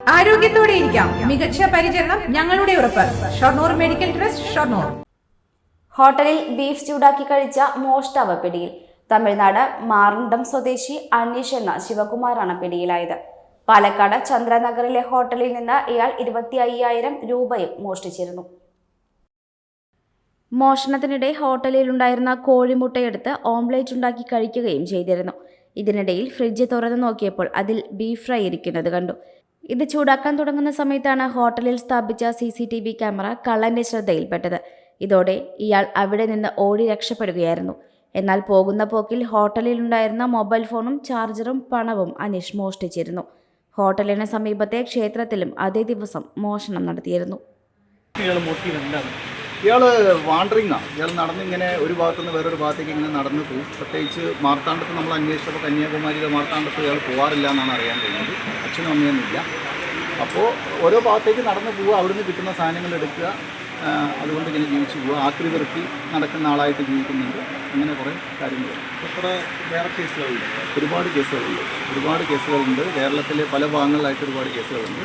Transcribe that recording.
ആരോഗ്യത്തോടെ ഇരിക്കാം. മികച്ച പരിചരണം ഞങ്ങളുടെ ഉറപ്പ്. Shoranur medical trust Shoranur. ഹോട്ടലിൽ ബീഫ് ചൂടാക്കി കഴിച്ച മോഷ്ടാവ് പിടിയിൽ. തമിഴ്നാട് മാറണ്ടം സ്വദേശി അനീഷ് എന്ന ശിവകുമാറാണ് പിടിയിലായത്. പാലക്കാട് ചന്ദ്രനഗറിലെ ഹോട്ടലിൽ നിന്ന് ഇയാൾ ഇരുപത്തി അയ്യായിരം രൂപയും മോഷ്ടിച്ചിരുന്നു. മോഷണത്തിനിടെ ഹോട്ടലിലുണ്ടായിരുന്ന കോഴിമുട്ടയെടുത്ത് ഓംലേറ്റ് ഉണ്ടാക്കി കഴിക്കുകയും ചെയ്തിരുന്നു. ഇതിനിടയിൽ ഫ്രിഡ്ജ് തുറന്നു നോക്കിയപ്പോൾ അതിൽ ബീഫ് ഫ്രൈ ഇരിക്കുന്നത് കണ്ടു. ഇത് ചൂടാക്കാൻ തുടങ്ങുന്ന സമയത്താണ് ഹോട്ടലിൽ സ്ഥാപിച്ച C C T V camera കള്ളന്റെ ശ്രദ്ധയിൽപ്പെട്ടത്. ഇതോടെ ഇയാൾ അവിടെ നിന്ന് ഓടി രക്ഷപ്പെടുകയായിരുന്നു. എന്നാൽ പോകുന്ന പോക്കിൽ ഹോട്ടലിലുണ്ടായിരുന്ന മൊബൈൽ ഫോണും ചാർജറും പണവും അനീഷ് മോഷ്ടിച്ചിരുന്നു. ഹോട്ടലിന് സമീപത്തെ ക്ഷേത്രത്തിലും അതേ ദിവസം മോഷണം നടത്തിയിരുന്നു. ഇയാൾ വാണ്ടറിങ് എന്താണ് ഇയാൾ വാണ്ടറിങ്ങാണ് ഇയാൾ നടന്നിങ്ങനെ ഒരു ഭാഗത്തു നിന്ന് വേറൊരു ഭാഗത്തേക്ക് ഇങ്ങനെ നടന്നു പോകും പ്രത്യേകിച്ച് മാർത്താണ്ഡത്ത് നമ്മൾ അന്വേഷിച്ചപ്പോൾ കന്യാകുമാരിയിലെ മാർത്താണ്ഡത്ത് ഇയാൾ പോകാറില്ല എന്നാണ് അറിയാൻ കഴിയുന്നത് അച്ഛനും അമ്മയൊന്നുമില്ല അപ്പോൾ ഓരോ ഭാഗത്തേക്ക് നടന്നു പോവുക അവിടുന്ന് കിട്ടുന്ന സാധനങ്ങൾ എടുക്കുക അതുകൊണ്ട് ഇങ്ങനെ ജീവിച്ചു പോവുക. ആക്രി വൃത്തി നടക്കുന്ന ആളായിട്ട് ജീവിക്കുന്നുണ്ട്. അങ്ങനെ കുറേ കാര്യങ്ങൾ. എത്ര വേറെ കേസുകളുണ്ട്? ഒരുപാട് കേസുകളുണ്ട്. ഒരുപാട് കേസുകളുണ്ട്. കേരളത്തിലെ പല ഭാഗങ്ങളിലായിട്ട് ഒരുപാട് കേസുകളുണ്ട്.